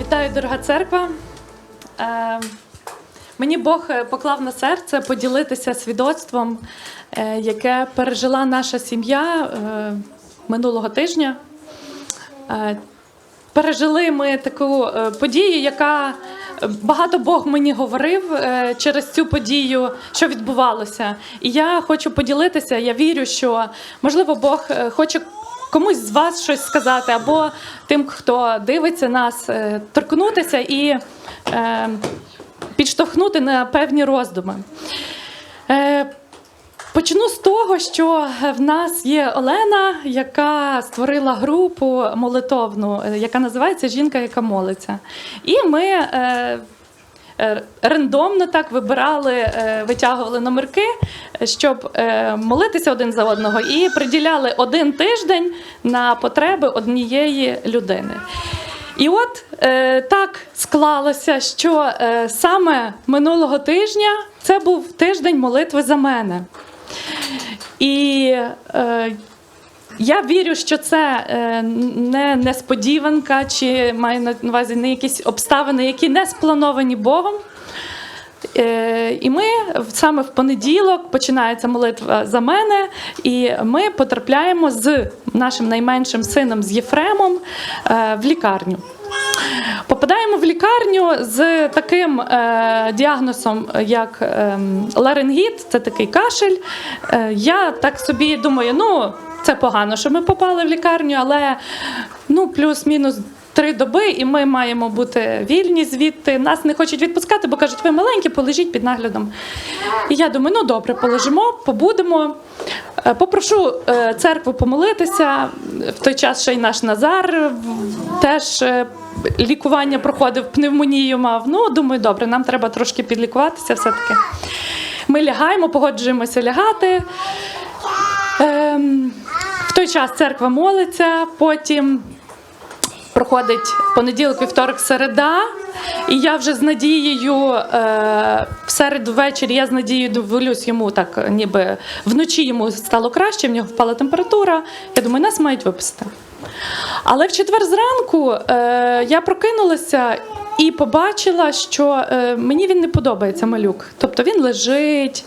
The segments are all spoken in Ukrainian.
Вітаю, дорога церква. Е, мені Бог е, поклав на серце поділитися свідоцтвом, е, яке пережила наша сім'я минулого тижня. Пережили ми таку подію, яка багато Бог мені говорив через цю подію, що відбувалося. І я хочу поділитися. Я вірю, що можливо Бог хоче. Комусь з вас щось сказати, або тим, хто дивиться нас, е, торкнутися і е, підштовхнути на певні роздуми. Е, Почну з того, що в нас є Олена, яка створила групу молитовну, е, яка називається Жінка, яка молиться. І ми е, рандомно так вибирали, е, витягували номерки, щоб е, молитися один за одного, і приділяли один тиждень на потреби однієї людини. І от е, так склалося, що е, саме минулого тижня це був тиждень молитви за мене. І е, я вірю, що це е, не несподіванка, чи маю на увазі не якісь обставини, які не сплановані Богом. Е, І ми саме в понеділок починається молитва за мене, і ми потрапляємо з нашим найменшим сином з Єфремом е, в лікарню. Попадаємо в лікарню з таким е, діагнозом, як е, ларингіт, це такий кашель. Е, я так собі думаю, ну це погано, що ми попали в лікарню, але ну плюс-мінус. Три доби, і ми маємо бути вільні звідти. Нас не хочуть відпускати, бо кажуть, ви маленькі, полежіть під наглядом. І я думаю, ну добре, полежимо, побудемо. Е, Попрошу е, церкву помолитися. В той час ще й наш Назар теж е, лікування проходив, пневмонію мав. Ну, думаю, добре, нам треба трошки підлікуватися все-таки. Ми лягаємо, погоджуємося лягати. Ем, той час церква молиться, потім проходить понеділок, вівторок, середа. І я вже з надією е, в середу ввечері я з надією дивлюсь йому так, ніби вночі йому стало краще, в нього впала температура. Я думаю, нас мають виписати. Але в четвер зранку е, я прокинулася і побачила, що е, мені він не подобається малюк. Тобто він лежить,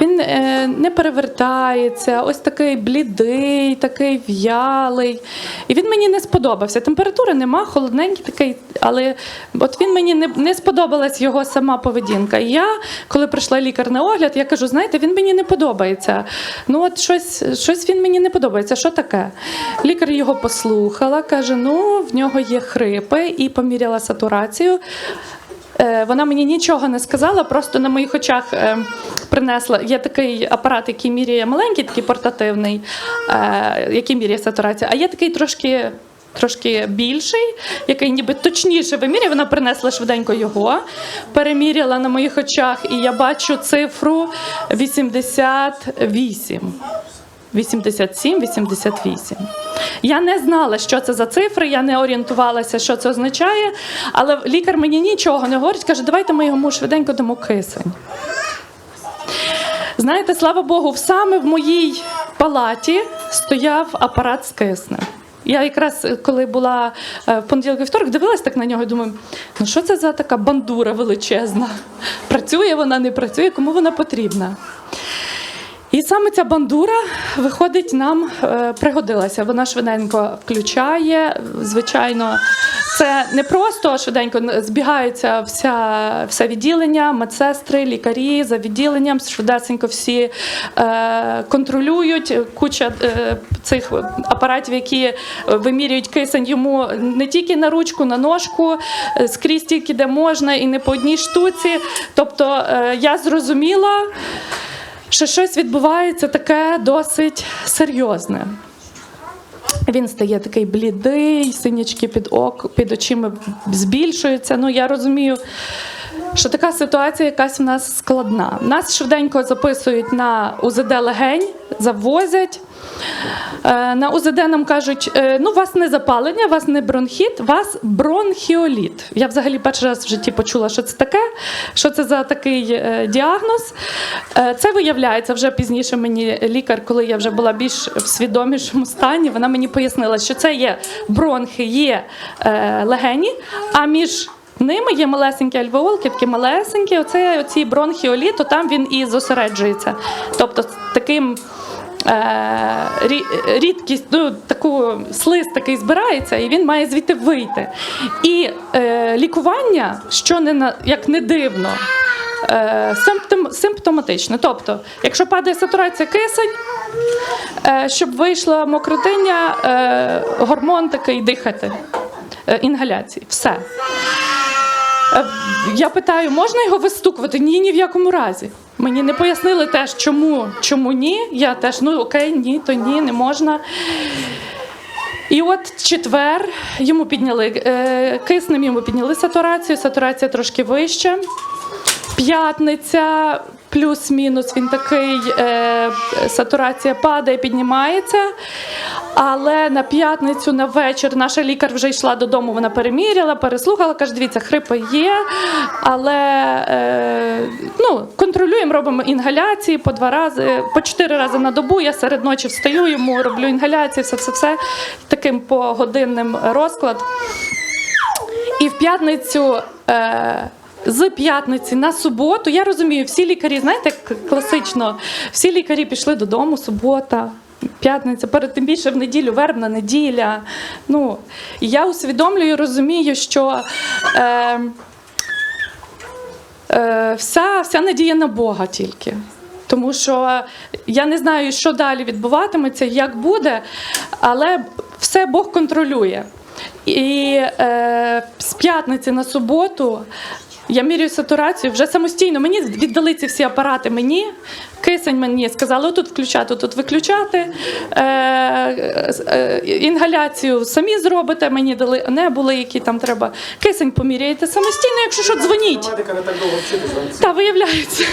він е, не перевертається, ось такий блідий, такий в'ялий. І він мені не сподобався. Температури нема, холодненький такий, але от він мені не, не сподобалась його сама поведінка. І я, коли прийшла лікар на огляд, я кажу: знаєте, він мені не подобається. Ну, от щось, щось він мені не подобається. Що таке? Лікар його послухала, каже: ну, в нього є хрипи, і поміряла сатурацію. Е, Вона мені нічого не сказала, просто на моїх очах е, принесла. Є такий апарат, який міряє маленький, такий портативний, е, який міряє сатурацію, а є такий трошки. Трошки більший, який ніби точніше виміряє. Вона принесла швиденько його, переміряла на моїх очах, і я бачу цифру 88. 87-88. Я не знала, що це за цифри, я не орієнтувалася, що це означає. Але лікар мені нічого не говорить, каже, давайте ми йому швиденько дамо кисень. Знаєте, слава Богу, саме в моїй палаті стояв апарат з киснем. Я якраз е, коли була е, в понеділок вівторок, дивилась так на нього і думаю, ну що це за така бандура величезна? Працює вона, не працює, кому вона потрібна? І саме ця бандура, виходить, нам е, пригодилася. Вона швиденько включає. Звичайно, це не просто швиденько збігається вся, все відділення, медсестри, лікарі за відділенням, швидесенько всі е, контролюють. Куча е, цих апаратів, які вимірюють кисень йому не тільки на ручку, на ножку, е, скрізь тільки де можна, і не по одній штуці. Тобто е, я зрозуміла що щось відбувається таке досить серйозне. Він стає такий блідий, синячки під ок, під очима збільшуються. Ну, я розумію, що така ситуація якась в нас складна. Нас швиденько записують на УЗД легень, завозять. Е, На УЗД нам кажуть, е, ну у вас не запалення, у вас не бронхіт, у вас бронхіоліт. Я взагалі перший раз в житті почула, що це таке, що це за такий е, діагноз. Це виявляється вже пізніше мені лікар, коли я вже була більш в свідомішому стані, вона мені пояснила, що це є бронхи, є легені, а між ними є малесенькі альвеолки, такі малесенькі. Оце оці бронхіоліт, то там він і зосереджується. Тобто таким е, рі- рідкість, ну, таку слиз такий збирається, і він має звідти вийти. І е, лікування, що не на як не дивно. е, Симптом, симптоматично. Тобто, якщо падає сатурація кисень, е, щоб вийшла мокротиння, е, гормон такий дихати, інгаляції. Все. Е, Я питаю, можна його вистукувати? Ні, ні в якому разі. Мені не пояснили теж, чому, чому ні. Я теж, ну окей, ні, то ні, не можна. І от четвер йому підняли е, киснем, йому підняли сатурацію, сатурація трошки вища. П'ятниця плюс-мінус він такий, е, сатурація падає, піднімається. Але на п'ятницю на вечір наша лікар вже йшла додому, вона переміряла, переслухала, каже, дивіться, хрипи є, але е, ну, контролюємо, робимо інгаляції по два рази, по чотири рази на добу. Я серед ночі встаю йому, роблю інгаляції, все, все, все таким погодинним розклад. І в п'ятницю. Е, з п'ятниці на суботу, я розумію, всі лікарі, знаєте, класично, всі лікарі пішли додому, субота, п'ятниця, перед тим більше в неділю, вербна неділя. Ну, я усвідомлюю, розумію, що е, е, вся, вся надія на Бога тільки. Тому що я не знаю, що далі відбуватиметься, як буде, але все Бог контролює. І е, з п'ятниці на суботу я міряю сатурацію вже самостійно. Мені віддали ці всі апарати. Мені кисень мені сказали, отут включати, отут виключати. Е, е, інгаляцію самі зробите. Мені дали не були, які там треба. Кисень поміряєте самостійно, якщо що, дзвоніть. Та виявляється.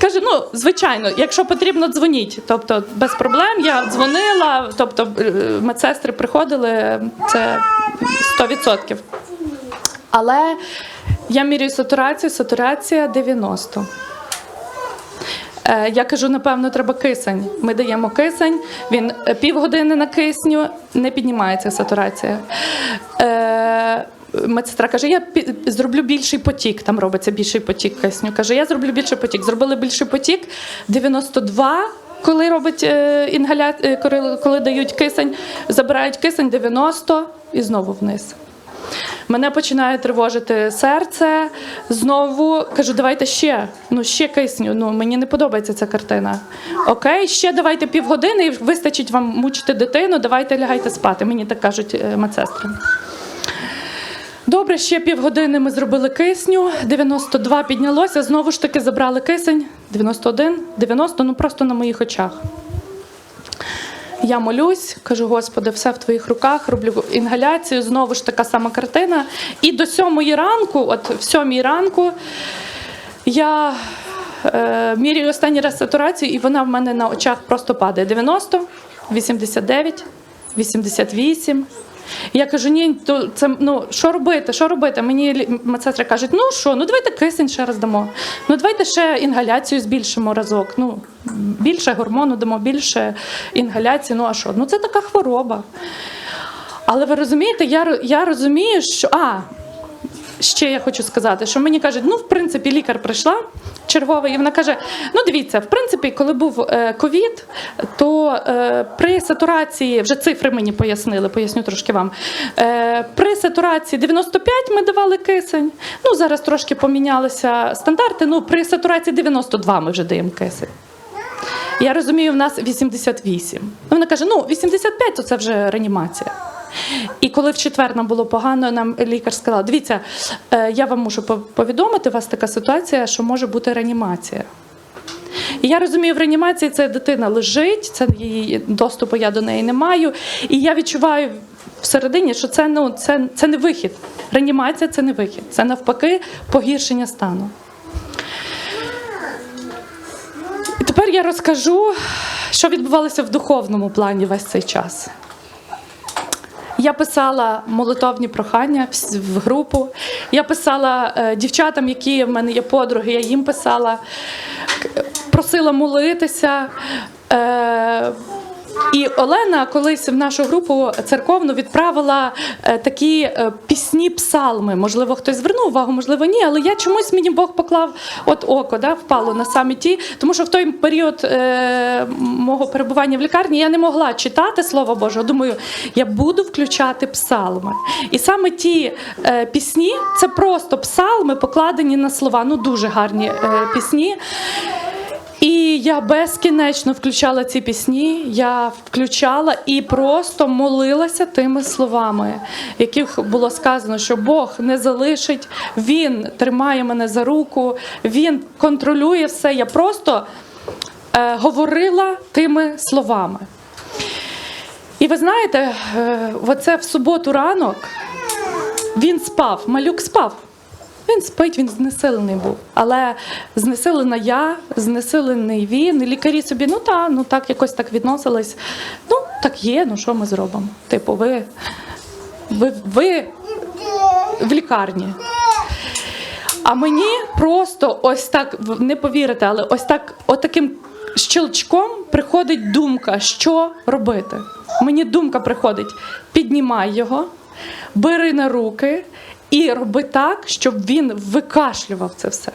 Каже, ну звичайно, якщо потрібно, дзвоніть. Тобто без проблем я дзвонила, тобто е, медсестри приходили, це 100%. Але я міряю сатурацію, сатурація 90. Е, Я кажу, напевно, треба кисень. Ми даємо кисень, він е, півгодини на кисню, не піднімається сатурація. Е, Медсестра каже, я зроблю більший потік. Там робиться більший потік кисню. Каже, я зроблю більший потік. Зробили більший потік 92. Коли робить інгаля... коли дають кисень, забирають кисень 90 і знову вниз. Мене починає тривожити серце. Знову кажу, давайте ще, ну ще кисню. Ну мені не подобається ця картина. Окей, ще давайте півгодини і вистачить вам мучити дитину. Давайте лягайте спати. Мені так кажуть е, медсестри. Добре, ще півгодини ми зробили кисню, 92 піднялося, знову ж таки забрали кисень, 91, 90, ну просто на моїх очах. Я молюсь, кажу, Господи, все в твоїх руках, роблю інгаляцію, знову ж така сама картина. І до сьомої ранку, от в сьомій ранку, я е, міряю останній раз сатурацію, і вона в мене на очах просто падає. 90, 89, 88. Я кажу, ні, то це ну що робити? Що робити? Мені медсестри кажуть, ну що, ну давайте кисень ще раз дамо. Ну давайте ще інгаляцію збільшимо разок. Ну більше гормону дамо, більше інгаляції. Ну а що? Ну це така хвороба. Але ви розумієте, я, я розумію, що а ще я хочу сказати, що мені кажуть, ну в принципі, лікар прийшла чергова, і вона каже: ну дивіться, в принципі, коли був е, ковід, то е, при сатурації, вже цифри мені пояснили, поясню трошки вам. Е, при сатурації 95 ми давали кисень. Ну зараз трошки помінялися стандарти. Ну при сатурації 92 ми вже даємо кисень. Я розумію, в нас 88. Ну, Вона каже: ну 85 то це вже реанімація. І коли в четвер нам було погано, нам лікар сказала: дивіться, е, я вам мушу повідомити, у вас така ситуація, що може бути реанімація. І я розумію, в реанімації ця дитина лежить, це її доступу я до неї не маю. І я відчуваю всередині, що це, ну, це, це не вихід. Реанімація це не вихід. Це навпаки погіршення стану. І тепер я розкажу, що відбувалося в духовному плані весь цей час. Я писала молитовні прохання в групу. Я писала е, дівчатам, які в мене є подруги, я їм писала, просила молитися. І Олена колись в нашу групу церковну відправила е, такі е, пісні псалми. Можливо, хтось звернув увагу, можливо, ні. Але я чомусь мені Бог поклав от око, да, впало на самі ті, тому що в той період е, мого перебування в лікарні я не могла читати Слово Боже. Думаю, я буду включати псалми. І саме ті е, пісні це просто псалми, покладені на слова. Ну дуже гарні е, пісні. І я безкінечно включала ці пісні. Я включала і просто молилася тими словами, яких було сказано, що Бог не залишить, Він тримає мене за руку, Він контролює все. Я просто е, говорила тими словами. І ви знаєте, е, оце в суботу ранок він спав, малюк спав. Він спить, він знесилений був. Але знесилена я, знесилений він. Лікарі собі, ну так, ну так якось так відносились. Ну, так є, ну що ми зробимо? Типу, ви, ви, ви в лікарні. А мені просто ось так, не повірите, але ось так, отаким щелчком приходить думка, що робити. Мені думка приходить: піднімай його, бери на руки і роби так, щоб він викашлював це все.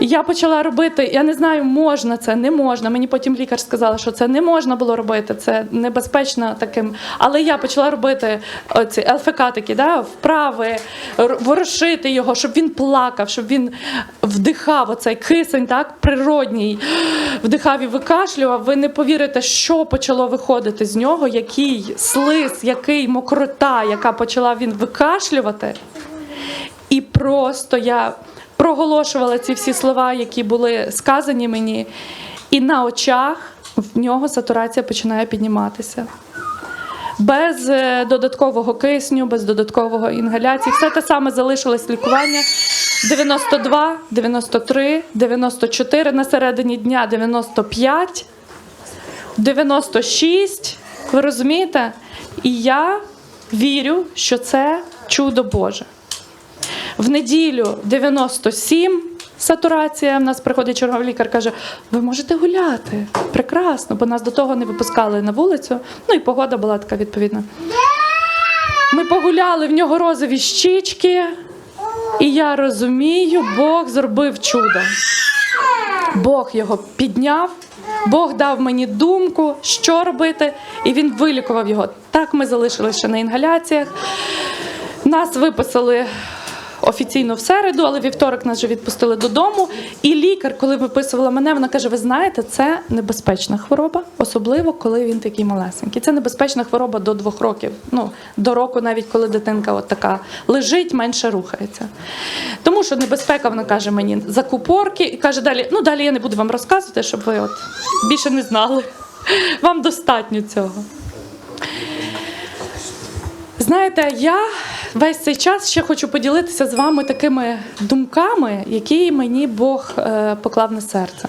Я почала робити, я не знаю, можна це, не можна. Мені потім лікар сказала, що це не можна було робити, це небезпечно таким. Але я почала робити оці ЛФК такі, да, вправи, ворушити його, щоб він плакав, щоб він вдихав оцей кисень, так, природній, вдихав і викашлював. Ви не повірите, що почало виходити з нього, який слиз, який мокрота, яка почала він викашлювати. І просто я проголошувала ці всі слова, які були сказані мені, і на очах в нього сатурація починає підніматися. Без е, додаткового кисню, без додаткового інгаляції. Все те саме залишилось лікування. 92, 93, 94, на середині дня 95, 96. Ви розумієте? І я вірю, що це чудо Боже. В неділю 97 сатурація. В нас приходить черговий лікар, каже: ви можете гуляти. Прекрасно, бо нас до того не випускали на вулицю. Ну і погода була така відповідна. Ми погуляли в нього розові щічки, і я розумію, Бог зробив чудо. Бог його підняв, Бог дав мені думку, що робити, і він вилікував його. Так ми залишилися на інгаляціях. Нас виписали офіційно в середу, але вівторок нас вже відпустили додому. І лікар, коли виписувала мене, вона каже: Ви знаєте, це небезпечна хвороба, особливо коли він такий малесенький. Це небезпечна хвороба до двох років. Ну до року, навіть коли дитинка от така лежить, менше рухається. Тому що небезпека, вона каже мені закупорки і каже далі: ну далі я не буду вам розказувати, щоб ви от більше не знали. Вам достатньо цього. Знаєте, я весь цей час ще хочу поділитися з вами такими думками, які мені Бог е, поклав на серце.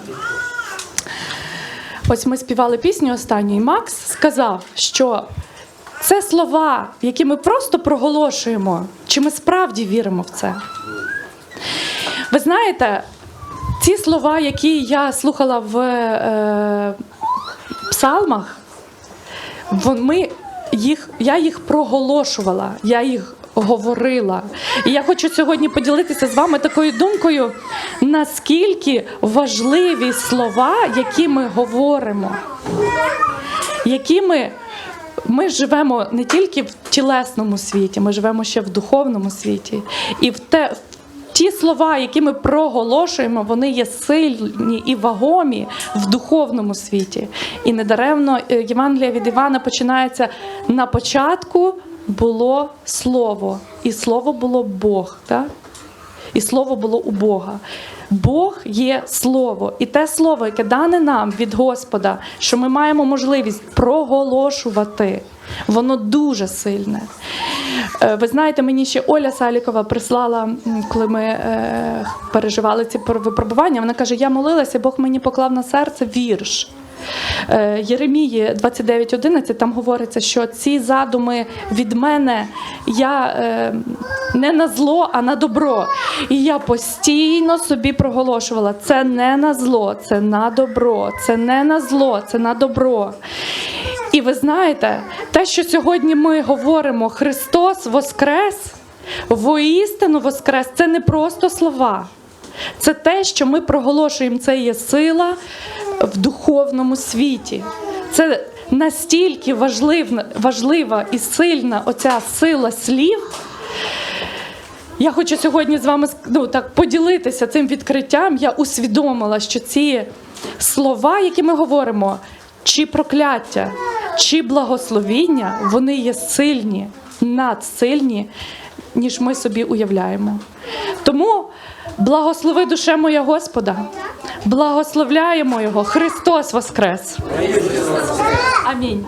Ось ми співали пісню останню, і Макс сказав, що це слова, які ми просто проголошуємо, чи ми справді віримо в це. Ви знаєте, ці слова, які я слухала в е, псалмах, вон- ми їх, я їх проголошувала, я їх говорила. І я хочу сьогодні поділитися з вами такою думкою, наскільки важливі слова, які ми говоримо, які ми. Ми живемо не тільки в тілесному світі, ми живемо ще в духовному світі. І в те, ті слова, які ми проголошуємо, вони є сильні і вагомі в духовному світі. І недаремно е, Євангелія від Івана починається на початку було слово, і слово було Бог. Так? І слово було у Бога. Бог є слово, і те слово, яке дане нам від Господа, що ми маємо можливість проголошувати Воно дуже сильне. Е, Ви знаєте, мені ще Оля Салікова прислала, коли ми е, переживали ці випробування. Вона каже: Я молилася, Бог мені поклав на серце вірш. Е, Єремії 29.11, там говориться, що ці задуми від мене я е, не на зло, а на добро. І я постійно собі проголошувала: це не на зло, це на добро, це не на зло, це на добро. І ви знаєте, те, що сьогодні ми говоримо, Христос Воскрес, воістину Воскрес, це не просто слова. Це те, що ми проголошуємо, це є сила в духовному світі. Це настільки важлива, важлива і сильна оця сила слів. Я хочу сьогодні з вами ну, так, поділитися цим відкриттям. Я усвідомила, що ці слова, які ми говоримо, чи прокляття, чи благословіння, вони є сильні, надсильні, ніж ми собі уявляємо. Тому благослови душе моя Господа, благословляємо Його. Христос Воскрес! Амінь.